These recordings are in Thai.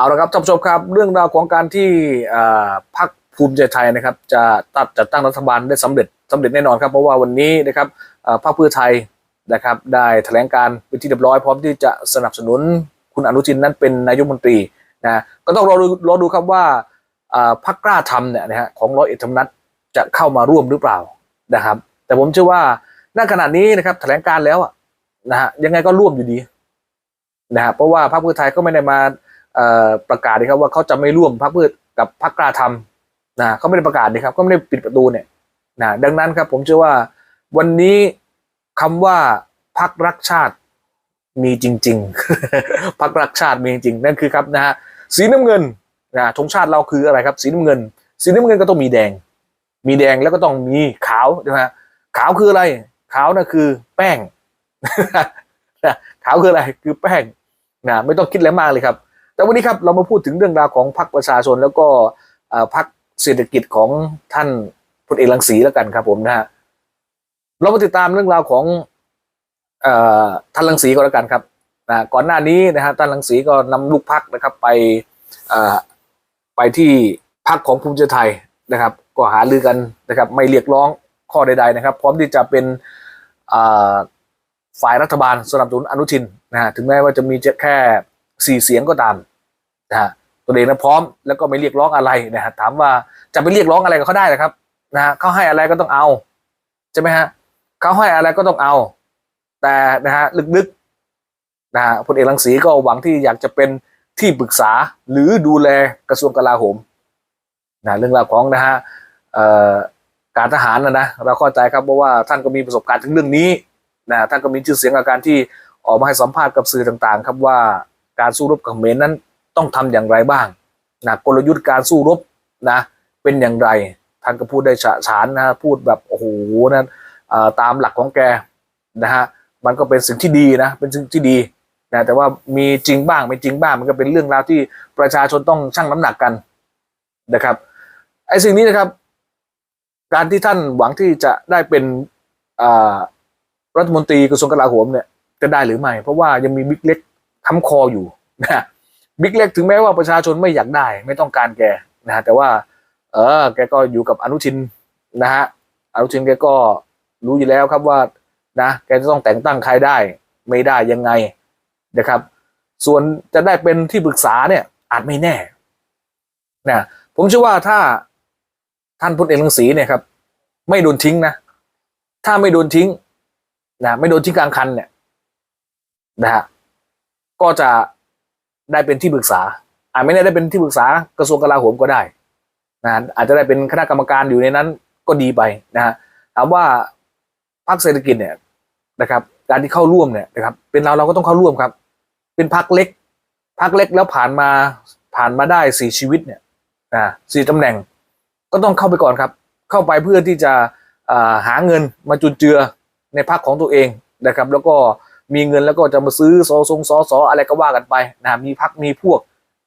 เอาละครับท่านผู้ชมครับ เรื่องราวของการที่พรรคภูมิใจไทยนะครับ จะตัดจัดตั้งรัฐบาลได้สำเร็จสำเร็จแน่นอนครับ เพราะว่าวันนี้นะครับพรรคเพื่อไทยนะครับ ได้แถลงการเป็นที่เรียบร้อยพร้อมที่จะสนับสนุนคุณอนุทินนั้นเป็นนายกมนตรีนะก็ต้องรอดูรอดูครับว่าพรรคกล้าทำเนี่ยนะฮะของร้อยเอกธรรมนัฐจะเข้ามาร่วมหรือเปล่านะครับ แต่ผมเชื่อว่าณขณะนี้นะครับแถลงการแล้วนะฮะยังไงก็ร่วมอยู่ดีนะฮะเพราะว่าพรรคเพื่อไทยก็ไม่ได้มา ประกาศนะครับว่าเขาจะไม่ร่วมพรรคเพื่อกับพรรคกล้าทำนะเขาไม่ได้ประกาศนะครับก็ไม่ได้ปิดประตูเนี่ยนะดังนั้นครับผมเชื่อว่าวันนี้คำว่าพรรครักชาติมีจริง ๆพรรครักชาติมีจริงนั่นคือครับนะฮะสีน้ำเงินนะธงชาติเราคืออะไรครับ สีน้ำเงิน สีน้ำเงินก็ต้องมีแดง มีแดงแล้วก็ต้องมีขาวใช่ไหมฮะขาวคืออะไร ขาวนะคือแป้งนะขาวคืออะไรคือแป้งนะไม่ต้องคิดอะไรมากเลยครับ แต่วันนี้ครับเรามาพูดถึงเรื่องราวของพรรคประชาชนแล้วก็พรรคเศรษฐกิจของท่านพลเอกรังสีแล้วกันครับผมนะฮะเรามาติดตามเรื่องราวของอท่านรังสีก็แล้วกันครับนะก่อนหน้านี้นะฮะท่านรังสีก็นำลูกพักนะครับไปไปที่พักของภูมิใจไทยนะครับ ก็หารือกันนะครับ ไม่เรียกร้องข้อใด ๆนะครับ พร้อมที่จะเป็นฝ่ายรัฐบาลสนับสนุนอนุทินนะฮะถึงแม้ว่าจะมีแค่สี่เสียงก็ตาม นะฮะตัวเองนะพร้อมแล้วก็ไม่เรียกร้องอะไรนะฮะถามว่าจะไปเรียกร้องอะไรกับเขาได้หรอครับนะฮะเขาให้อะไรก็ต้องเอาใช่ไหมฮะเขาให้อะไรก็ต้องเอา แต่นะฮะลึกๆนะฮะพลเอกรังสีก็หวังที่อยากจะเป็นที่ปรึกษาหรือดูแลกระทรวงกลาโหมนะเรื่องราวของนะฮะการทหารนะนะเราเข้าใจครับเพราะว่าท่านก็มีประสบการณ์ถึงเรื่องนี้นะท่านก็มีชื่อเสียงกับการที่ออกมาให้สัมภาษณ์กับสื่อต่างๆ ครับว่าการสู้รบกับเขมรนั้น ต้องทำอย่างไรบ้างนะกลยุทธ์การสู้รบนะ เป็นอย่างไรท่านก็พูดได้ฉะฉานนะพูดแบบโอ้โหนะตามหลักของแกนะฮะมันก็เป็นสิ่งที่ดีนะ เป็นสิ่งที่ดีนะแต่ว่ามีจริงบ้างไม่จริงบ้างมันก็เป็นเรื่องราวที่ประชาชนต้องชั่งน้ำหนักกันนะครับไอ้สิ่งนี้นะครับ การที่ท่านหวังที่จะได้เป็นรัฐมนตรีกระทรวงกลาโหมเนี่ยจะได้หรือไม่ เพราะว่ายังมีบิ๊กเล็กค้ำคออยู่นะ บิ๊กเล็กถึงแม้ว่าประชาชนไม่อยากได้ ไม่ต้องการแกนะฮะแต่ว่า เออ แกก็อยู่กับอนุทินนะฮะอนุทินแกก็รู้อยู่แล้วครับว่านะแกจะต้องแต่งตั้งใครได้ ไม่ได้ยังไงนะครับ ส่วนจะได้เป็นที่ปรึกษาเนี่ย อาจไม่แน่นะผมเชื่อว่าถ้าท่านพลเอกรังสีเนี่ยครับ ไม่โดนทิ้งนะถ้าไม่โดนทิ้งนะไม่โดนทิ้งกลางคันเนี่ยนะฮะก็จะ ได้เป็นที่ปรึกษา อาจไม่ได้ได้เป็นที่ปรึกษากระทรวงกลาโหมก็ได้นะอาจจะได้เป็นคณะกรรมการอยู่ในนั้นก็ดีไปนะฮะถามว่าพรรคเศรษฐกิจเนี่ยนะครับการที่เข้าร่วมเนี่ยนะครับเป็นเราเราก็ต้องเข้าร่วมครับ เป็นพรรคเล็กพรรคเล็กแล้วผ่านมาผ่านมาได้สี่ชีวิตเนี่ยนะสี่ตำแหน่งก็ต้องเข้าไปก่อนครับ เข้าไปเพื่อที่จะาหาเงินมาจุนเจือในพรรคของตัวเองนะครับ แล้วก็ มีเงินแล้วก็จะมาซื้อสอทรงสอสออะไรก็ว่ากันไปนะมีพักมีพวก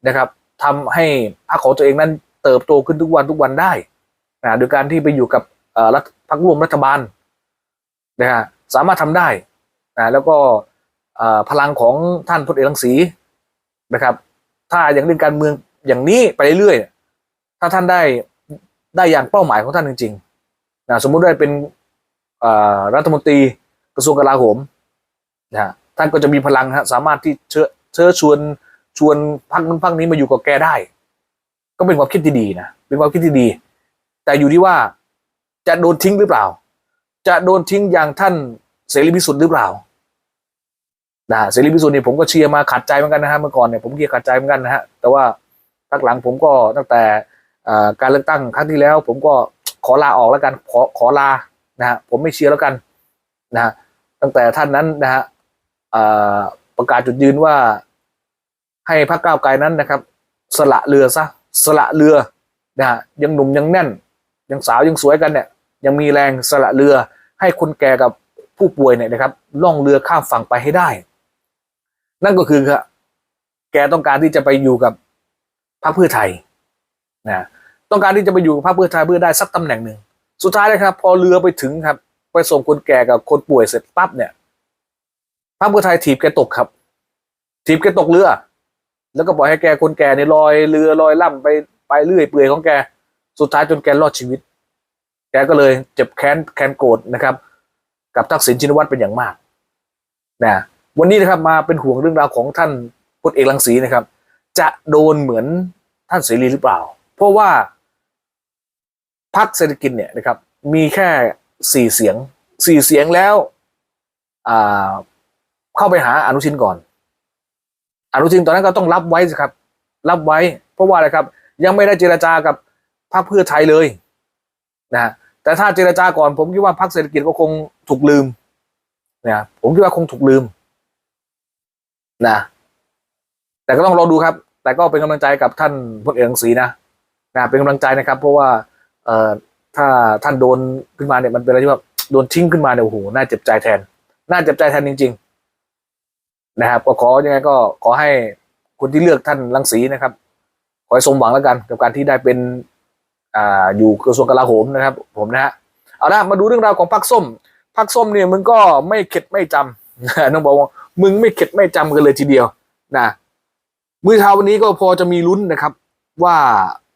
นะครับทำให้พรรคของตัวเองนั้นเติบโตขึ้นทุกวันทุกวันได้นะโดยการที่ไปอยู่กับอ่อรัฐพรรคร่วมรัฐบาลนะฮะสามารถทำได้นะแล้วก็อ่อพลังของท่านพลเอกรังสีนะครับ ถ้าอย่างเรื่องการเมืองอย่างนี้ไปเรื่อยๆถ้าท่านได้ได้อย่างเป้าหมายของท่านจริงๆนะสมมุติได้เป็นอ่อรัฐมนตรีกระทรวงกลาโหม นะฮะท่านก็จะมีพลังฮะสามารถที่เชิญเชิญชวนชวนพักนั้นพักนี้มาอยู่กับแกได้ ก็เป็นความคิดที่ดีนะเป็นความคิดที่ดี แต่อยู่ที่ว่าจะโดนทิ้งหรือเปล่า จะโดนทิ้งอย่างท่านเสรีพิสุทธิ์หรือเปล่านะเสรีพิสุทธิ์เนี่ยผมก็เชียร์มาขัดใจเหมือนกันนะฮะเมื่อก่อนเนี่ยผมเชียร์ขัดใจเหมือนกันนะฮะแต่ว่าพักหลังผมก็ตั้งแต่การเลือกตั้งครั้งที่แล้ว ผมก็ขอลาออกแล้วกันขอขอลานะฮะผมไม่เชียร์แล้วกันนะฮะตั้งแต่ท่านนั้นนะฮะ ประกาศจุดยืนว่าให้พรรคก้าวไกลนั้นนะครับ สละเรือซะสละเรือนะฮะยังหนุ่มยังแน่น ยังสาวยังสวยกันเนี่ย ยังมีแรงสละเรือ ให้คนแก่กับผู้ป่วยเนี่ยนะครับล่องเรือข้ามฝั่งไปให้ได้ นั่นก็คือครับแกต้องการที่จะไปอยู่กับพรรคเพื่อไทยนะต้องการที่จะไปอยู่กับพรรคเพื่อไทยเพื่อได้สักตำแหน่งหนึ่งสุดท้ายเลยครับ พอเรือไปถึงครับ ไปส่งคนแก่กับคนป่วยเสร็จปั๊บเนี่ย พรรคเพื่อไทยถีบแกตกครับ ถีบแกตกเรือ แล้วก็ปล่อยให้แกคนแกเนี่ยลอยเรือลอยล่ำไปไปเรื่อยเปื่อยของแก สุดท้ายจนแกรอดชีวิต แกก็เลยเจ็บแค้นแค้นโกรธนะครับ กับทักษิณชินวัตรเป็นอย่างมากนะวันนี้นะครับมาเป็นห่วงเรื่องราวของท่านพลเอกรังสีนะครับ จะโดนเหมือนท่านเสรีหรือเปล่า เพราะว่าพรรคเศรษฐกิจเนี่ยนะครับ มีแค่สี่เสียงสี่เสียงแล้วอ่า เข้าไปหาอนุชินก่อน อนุชินตอนนั้นก็ต้องรับไว้สิครับ รับไว้ เพราะว่าอะไรครับ ยังไม่ได้เจรจากับพรรคเพื่อไทยเลยนะแต่ถ้าเจรจาก่อน ผมคิดว่าพรรคเศรษฐกิจก็คงถูกลืมนะผมคิดว่าคงถูกลืมนะแต่ก็ต้องรอดูครับ แต่ก็เป็นกำลังใจกับท่านพลเอกรังสีนะนะเป็นกำลังใจนะครับ เพราะว่าเอ่อถ้าท่านโดนขึ้นมาเนี่ยมันเป็นอะไรที่ว่าโดนทิ้งขึ้นมาเนี่ยโอ้โหน่าเจ็บใจแทน น่าเจ็บใจแทนจริง ๆ นะครับ ก็ขอยังไงก็ขอให้คนที่เลือกท่านรังสีนะครับ ขอให้สมหวังแล้วกันกับการที่ได้เป็นอ่าอยู่กระทรวงกลาโหมนะครับ ผมนะฮะเอาละมาดูเรื่องราวของพักส้มพักส้มเนี่ยมึงก็ไม่เข็ดไม่จำต้องบอกว่ามึงไม่เข็ดไม่จำกันเลยทีเดียวนะมื้อเช้าวันนี้ก็พอจะมีลุ้นนะครับ ว่า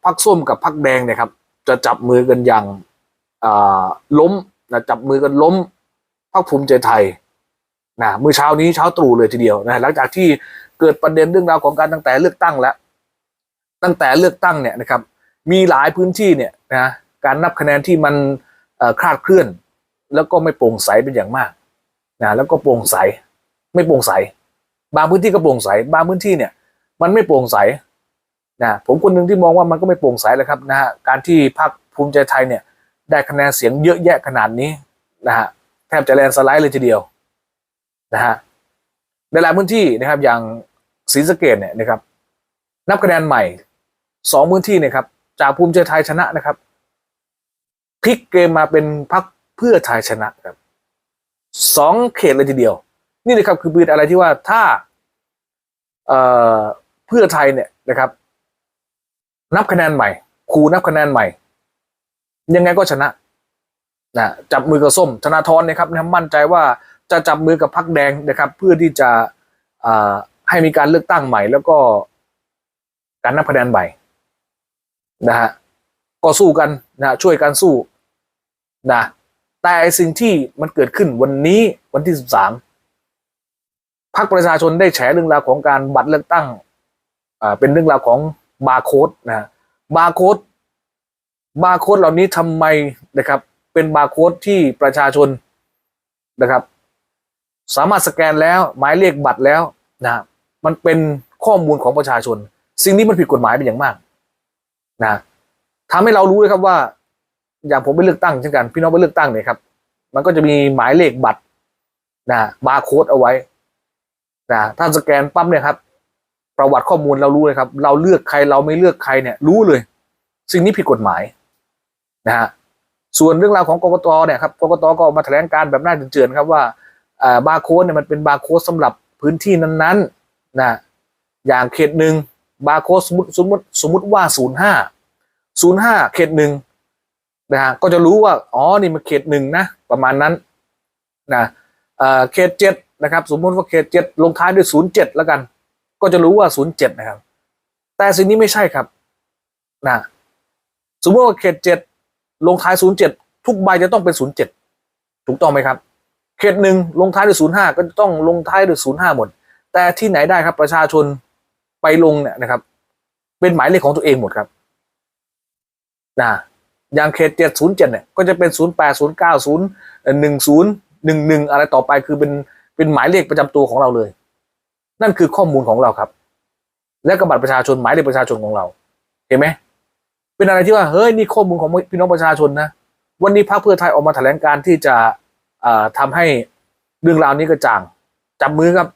พักส้มกับพักแดงเนี่ยครับ จะจับมือกันอย่างล้มนะจับมือกันล้มพักภูมิใจไทย นะมื้อเช้านี้เช้าตรู่เลยทีเดียวนะหลังจากที่เกิดประเด็นเรื่องราวของการตั้งแต่เลือกตั้งแล้ว ตั้งแต่เลือกตั้งเนี่ยนะครับ มีหลายพื้นที่เนี่ยนะการนับคะแนนที่มันคลาดเคลื่อน แล้วก็ไม่โปร่งใสเป็นอย่างมากนะแล้วก็โปร่งใสไม่โปร่งใส บางพื้นที่ก็โปร่งใส บางพื้นที่เนี่ย มันไม่โปร่งใสนะผมคนหนึ่งที่มองว่ามันก็ไม่โปร่งใสเลยครับนะฮะการที่พรรคภูมิใจไทยเนี่ย ได้คะแนนเสียงเยอะแยะขนาดนี้นะฮะแทบจะแลนสไลด์เลยทีเดียว นะฮะในหลายพื้นที่นะครับอย่างศรีสะเกดเนี่ยนะครับนับคะแนนใหม่สองพื้นที่เนี่ยครับจากภูมิใจไทยชนะนะครับพลิกเกมมาเป็นพรรคเพื่อไทยชนะครับสองเขตเลยทีเดียว นี่นะครับคือเป็นอะไรที่ว่าถ้าเอ่อเพื่อไทยเนี่ยนะครับ นับคะแนนใหม่ครูนับคะแนนใหม่ ยังไงก็ชนะนะจับมือกับส้มธนาธรเนี่ยครับมั่นใจว่า จะจับมือกับพรรคแดงนะครับ เพื่อที่จะให้มีการเลือกตั้งใหม่ แล้วก็การนับคะแนนใหม่นะฮะก็สู้กันนะช่วยกันสู้นะแต่สิ่งที่มันเกิดขึ้นวันนี้วันที่สิบสามพรรคประชาชนได้แฉเรื่องราวของการบัตรเลือกตั้งเป็นเรื่องราวของบาร์โค้ดนะบาร์โค้ดบาร์โค้ดเหล่านี้ทำไมนะครับ เป็นบาร์โค้ดที่ประชาชนนะครับ สามารถสแกนแล้วหมายเลขบัตรแล้วนะมันเป็นข้อมูลของประชาชน สิ่งนี้มันผิดกฎหมายเป็นอย่างมากนะทำให้เรารู้เลยครับว่า อย่างผมไปเลือกตั้งเช่นกัน พี่น้องไปเลือกตั้งเนี่ยครับ มันก็จะมีหมายเลขบัตรนะบาร์โค้ดเอาไว้นะถ้าสแกนปั๊บเนี่ยครับ ประวัติข้อมูลเรารู้เลยครับ เราเลือกใครเราไม่เลือกใครเนี่ย รู้เลย สิ่งนี้ผิดกฎหมายนะฮะส่วนเรื่องราวของกกตเนี่ยครับกกตก็ออกมาแถลงการแบบน่าเจือนครับว่า บาร์โค้ดเนี่ยมันเป็นบาร์โค้ดสำหรับพื้นที่นั้นๆนะอย่างเขตหนึ่งบาร์โค้ดสมมติสมมติสมมติว่าศูนย์ห้าศูนย์ห้าเขตหนึ่งนะฮะก็จะรู้ว่า อ๋อ นี่มันเขตหนึ่งนะ ประมาณนั้นนะเอ่อเขตเจ็ดนะครับ สมมติว่าเขตเจ็ดลงท้ายด้วยศูนย์เจ็ดแล้วกัน ก็จะรู้ว่าศูนย์เจ็ดนะครับ แต่สิ่งนี้ไม่ใช่ครับนะสมมติว่าเขตเจ็ดลงท้ายศูนย์เจ็ดทุกใบจะต้องเป็นศูนย์เจ็ดถูกต้องไหมครับ เขตหนึ่งลงท้ายด้วยศูนย์ห้าก็ต้องลงท้ายด้วยศูนย์ห้าหมด แต่ที่ไหนได้ครับประชาชนไปลงเนี่ยนะครับ เป็นหมายเลขของตัวเองหมดครับนะอย่างเขตเจ็ดศูนย์เจ็ดเนี่ยก็จะเป็นศูนย์แปดศูนย์เก้าศูนย์หนึ่งศูนย์หนึ่งหนึ่งอะไรต่อไปคือเป็นเป็นหมายเลขประจำตัวของเราเลย นั่นคือข้อมูลของเราครับ และกบัตรประชาชนหมายเลขประชาชนของเรา เห็นไหมเป็นอะไรที่ว่าเฮ้ยนี่ข้อมูลของพี่น้องประชาชนนะวันนี้พรรคเพื่อไทยออกมาแถลงการที่จะ อ่าทำให้เรื่องราวนี้กระจ่างจับมือกับ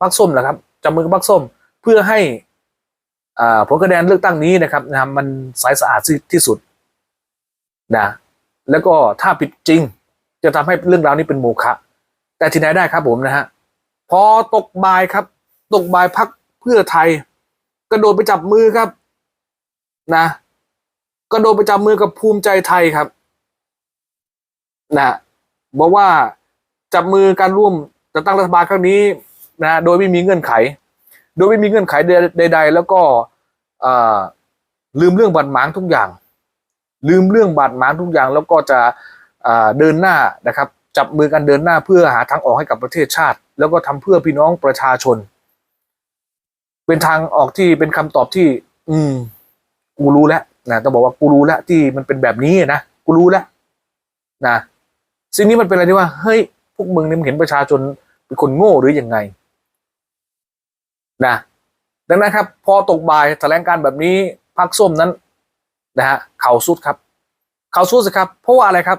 พรรคส้มนะครับจับมือกับพรรคส้ม เพื่อให้ผลคะแนนเลือกตั้งนี้นะครับนะมันใสสะอาดที่สุดนะแล้วก็ถ้าผิดจริง จะทำให้เรื่องราวนี้เป็นโมฆะแต่ที่ไหนได้ครับผมนะฮะพอตกบ่ายครับ ตกบ่ายพักเพื่อไทย กระโดดไปจับมือครับนะกระโดดไปจับมือกับภูมิใจไทยครับนะ บอกว่าจับมือการร่วมจัดตั้งรัฐบาลครั้งนี้นะโดยไม่มีเงื่อนไข โดยไม่มีเงื่อนไขใด ๆ แล้วก็ลืมเรื่องบาดหมางทุกอย่าง ลืมเรื่องบาดหมางทุกอย่าง แล้วก็จะเดินหน้านะครับ จับมือกันเดินหน้าเพื่อหาทางออกให้กับประเทศชาติ แล้วก็ทำเพื่อพี่น้องประชาชน เป็นทางออกที่เป็นคำตอบที่ อืม กูรู้แล้วนะต้องบอกว่ากูรู้แล้วที่มันเป็นแบบนี้นะกูรู้แล้วนะ สิ่งนี้มันเป็นอะไรที่ว่าเฮ้ยพวกมึงเนี่ยมึงเห็นประชาชนเป็นคนโง่หรือยังไงนะดังนั้นครับ พอตกบ่ายแถลงการแบบนี้พักส้มนั้นนะฮะเข่าสุดครับ เข่าสุดสิครับ เพราะว่าอะไรครับ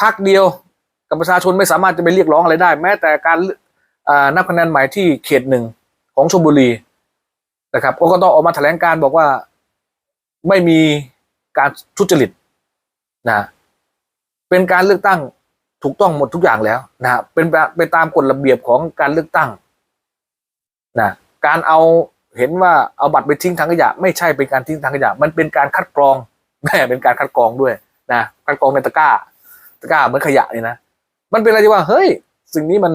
พักเดียวกับประชาชนไม่สามารถจะไปเรียกร้องอะไรได้ แม้แต่การอ่านับคะแนนใหม่ที่เขตหนึ่งของชลบุรีนะครับกกตออกมาแถลงการบอกว่าไม่มีการทุจริตนะ เป็นการเลือกตั้งถูกต้องหมดทุกอย่างแล้วนะเป็นไปไปตามกฎระเบียบของการเลือกตั้งนะการเอาเห็นว่าเอาบัตรไปทิ้งถังขยะ ไม่ใช่เป็นการทิ้งถังขยะ มันเป็นการคัดกรองแม่เป็นการคัดกรองด้วยนะคัดกรองในตะกร้า ตะกร้าเหมือนขยะนี่นะมันเป็นอะไรที่ว่าเฮ้ย สิ่งนี้มัน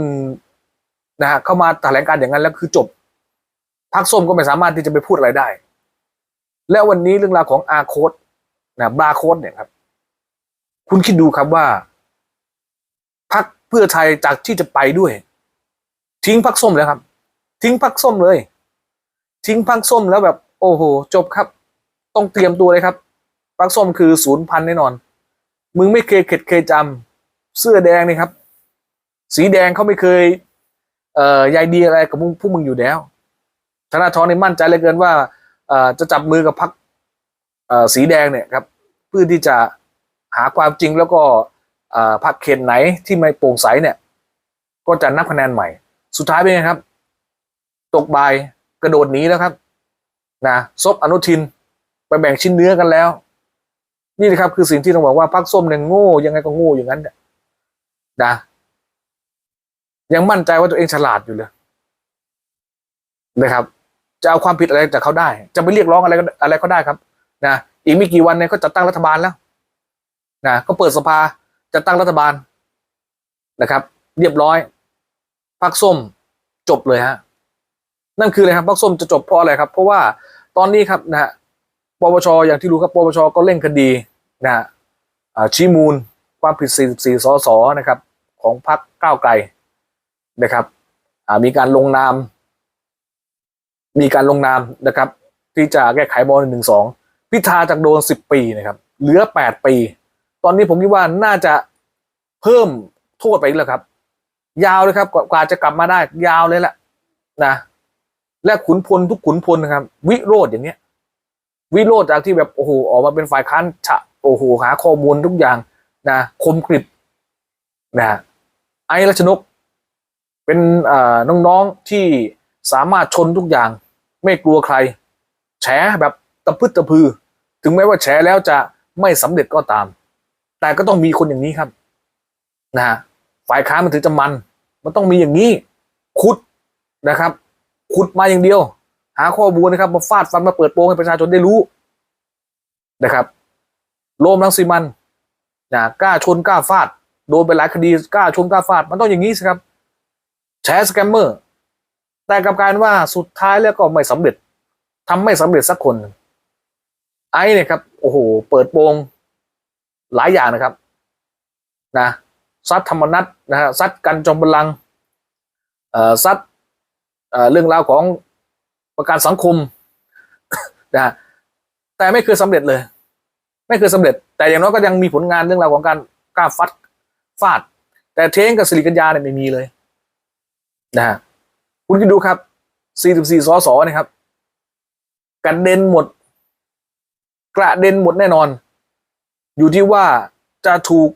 นะฮะเข้ามาแถลงการอย่างนั้นแล้วคือจบพักส้มก็ไม่สามารถที่จะไปพูดอะไรได้ แล้ววันนี้เรื่องราวของอาโคดนะบาโคดเนี่ยครับ คุณคิดดูครับว่าพักเพื่อไทยจากที่จะไปด้วย ทิ้งพักส้มแล้วครับ ทิ้งพักส้มเลย ทิ้งพักส้มแล้วแบบ โอ้โห จบครับ ต้องเตรียมตัวเลยครับพักส้มคือศูนย์พันแน่นอน มึงไม่เคยเข็ดเคยจำเสื้อแดงนี่ครับ สีแดงเขาไม่เคย เอ่อใยดีอะไรกับพวกมึงอยู่แล้วธนาธรนี่มั่นใจเหลือเกินว่าเอ่อจะจับมือกับพรรคเอ่อสีแดงเนี่ยครับ เพื่อที่จะ หาความจริงแล้วก็พรรคเขตไหนที่ไม่โปร่งใสเนี่ย ก็จะนับคะแนนใหม่ สุดท้ายเป็นไงครับ ตกบายกระโดดหนีแล้วครับนะซบอนุทินไปแบ่งชิ้นเนื้อกันแล้ว นี่นะครับคือสิ่งที่ต้องบอกว่าพรรคส้มเนี่ยโง่ยังไงก็โง่อย่างนั้นเนี่ยนะยังมั่นใจว่าตัวเองฉลาดอยู่เลยนะครับ จะเอาความผิดอะไรจากเขาได้ จะไปเรียกร้องอะไรก็อะไรก็ได้ครับนะอีกไม่กี่วันเนี่ยก็จะตั้งรัฐบาลแล้ว นะก็เปิดสภาจะตั้งรัฐบาลนะครับ เรียบร้อยพักส้มจบเลยฮะนั่นคืออะไรครับพักส้มจะจบเพราะอะไรครับ เพราะว่าตอนนี้ครับนะฮะปปชอย่างที่รู้ครับปปชก็เร่งคดีนะฮะชี้มูลความผิด 44 สสนะครับ ของพรรคก้าวไกลนะครับมีการลงนาม มีการลงนามนะครับ ที่จะแก้ไขม .112 พิธาจากโดน 10 ปีนะครับ เหลือ 8 ปี ตอนนี้ผมคิดว่าน่าจะเพิ่มโทษไปอีกแล้วครับ ยาวเลยครับ กว่าจะกลับมาได้ยาวเลยแหละนะ และขุนพลทุกขุนพลนะครับ วิโรธอย่างเนี้ย วิโรธจากที่แบบโอ้โหออกมาเป็นฝ่ายค้านฉะโอ้โหหาข้อมูลทุกอย่างนะคมกริบนะไอ้รัชนก เป็นเอ่อน้องๆที่สามารถชนทุกอย่าง ไม่กลัวใคร แฉแบบตะพึดตะพือ ถึงแม้ว่าแฉแล้วจะไม่สำเร็จก็ตาม แต่ก็ต้องมีคนอย่างนี้ครับนะฮะฝ่ายค้านมันถึงจะมัน มันต้องมีอย่างนี้ขุดนะครับขุดมาอย่างเดียว หาข้อมูลนะครับมาฟาดฟันมาเปิดโปงให้ประชาชนได้รู้นะครับโลมรังสีมันนะกล้าชนกล้าฟาดโดนไปหลายคดีกล้าชนกล้าฟาด มันต้องอย่างนี้สิครับแชร์สแกมเมอร์แต่กลับกลารว่าสุดท้ายแล้วก็ไม่สำเร็จทำไม่สำเร็จสักคน ไอ้เนี่ยครับโอ้โห เปิดโปง หลายอย่างนะครับนะซัดธรรมนัตนะฮะซัดกันจอมพลังเอ่อซัดเอ่อเรื่องราวของประกันสังคมนะฮะแต่ไม่เคยสำเร็จเลย ไม่เคยสำเร็จ แต่อย่างน้อยก็ยังมีผลงานเรื่องราวของการกล้าฟัดฟาด แต่เทงกับสิริกัญญาเนี่ยไม่มีเลยนะฮะคุณคิดดูครับ 44 สสนะครับกระเด็นหมด กระเด็นหมดแน่นอน อยู่ที่ว่าจะถูก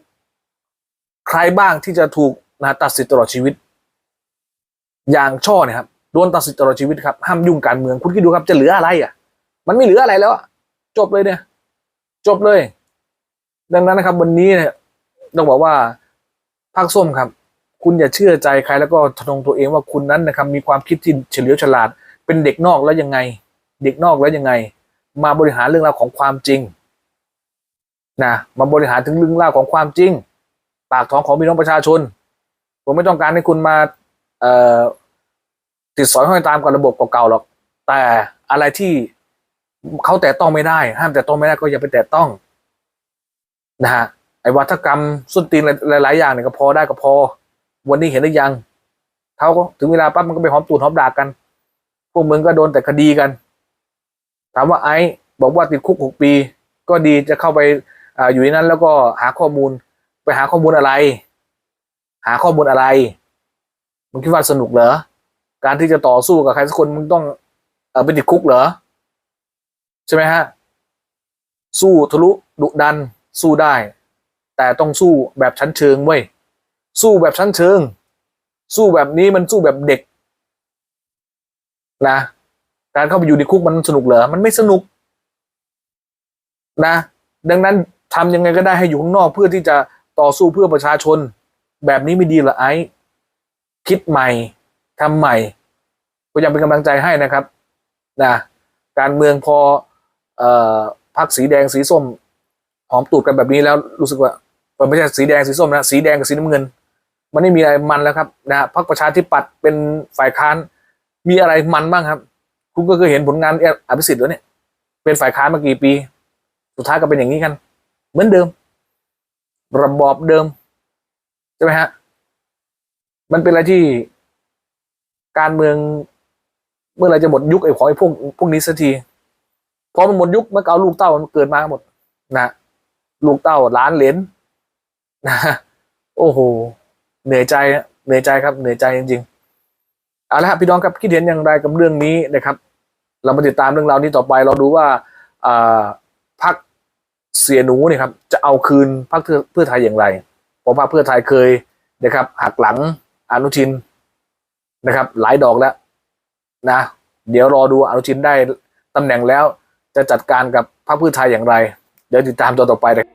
ใครบ้างที่จะถูกนะตัดสิทธิ์ตลอดชีวิต อย่างช่อเนี่ยครับโดนตัดสิทธิ์ตลอดชีวิตครับห้ามยุ่งการเมืองคุณคิดดูครับจะเหลืออะไรอะ มันไม่เหลืออะไรแล้วอะจบเลยเนี่ย จบเลย ดังนั้นนะครับ วันนี้เนี่ยต้องบอกว่าภาคส้มครับ คุณอย่าเชื่อใจใครแล้วก็ทนงตัวเองว่าคุณนั้นนะครับ มีความคิดที่เฉลียวฉลาด เป็นเด็กนอกแล้วยังไง เด็กนอกแล้วยังไง มาบริหารเรื่องราวของความจริง นะมาบริหารถึงเรื่าของความจริง ปากท้องของพี่น้องประชาชน ผมไม่ต้องการให้คุณมาเอ่อติดสอยห้อยตามกับระบบเก่าๆหรอก แต่อะไรที่เขาแตะต้องไม่ได้ ห้ามแตะต้องไม่ได้ก็อย่าไปแตะต้องนะฮะไอ้วัฒกรรมส้นตีนหลายๆอย่างเนี่ยก็พอได้ก็พอ วันนี้เห็นหรือยังเขาก็ถึงเวลาปั๊บมันก็ไปหอมตูดหอมดากกัน พวกมึงก็โดนแต่คดีกัน ถามว่าไอ้บอกว่าติดคุกหกปี ก็ดีจะเข้าไป ออยู่ในนั้นแล้วก็หาข้อมูลไปหาข้อมูลอะไร หาข้อมูลอะไรมึงคิดว่าสนุกเหรอการที่จะต่อสู้กับใครสักคนมึงต้องเออไปติดคุกเหรอใช่ไหมฮะสู้ทะลุดุดันสู้ได้ แต่ต้องสู้แบบชั้นเชิงเว้ยสู้แบบชั้นเชิง สู้แบบนี้มันสู้แบบเด็กนะการเข้าไปอยู่ในคุกมันสนุกเหรอ มันไม่สนุกนะ ดังนั้น ทำยังไงก็ได้ให้อยู่ข้างนอกเพื่อที่จะต่อสู้เพื่อประชาชน แบบนี้ไม่ดีเหรอไอ้คิดใหม่ทำใหม่ ก็ยังเป็นกำลังใจให้นะครับนะการเมืองพอออพักสีแดงสีส้มหอมตูดกันแบบนี้แล้วรู้สึกว่ามันไม่ใช่สีแดงสีส้มนะสีแดงกับสีน้ำเงิน มันไม่มีอะไรมันแล้วครับนะฮะพรรคประชาธิปัตย์เป็นฝ่ายค้านมีอะไรมันบ้างครับ คุณก็เคยเห็นผลงานอภิสิทธิ์แล้วเนี่ยเป็นฝ่ายค้านมากี่ปี สุดท้ายก็เป็นอย่างนี้กัน เหมือนเดิม ระบอบเดิมใช่ไหมฮะ มันเป็นอะไรที่การเมืองเมื่อไรจะหมดยุคไอ้ของไอ้พวกพวกนี้สักทีพอมันหมดยุคมันก็เอาลูกเต้ามันเกิดมาหมดนะลูกเต้าล้านเหลนนะโอ้โหเหนื่อยใจอะเหนื่อยใจครับเหนื่อยใจจริงๆเอาละครับพี่น้องครับคิดเห็นอย่างไรกับเรื่องนี้นะครับ เรามาติดตามเรื่องราวนี้ต่อไปเราดูว่าอ่า เสียหนูเนี่ยครับจะเอาคืนพรรคเพื่อไทยอย่างไรเพราะพรรคเพื่อไทยเคยนะครับหักหลังอนุทินนะครับ หลายดอกแล้วนะเดี๋ยวรอดูอนุทินได้ตำแหน่งแล้วจะจัดการกับพรรคเพื่อไทยอย่างไร เดี๋ยวติดตามตัวต่อไปเลย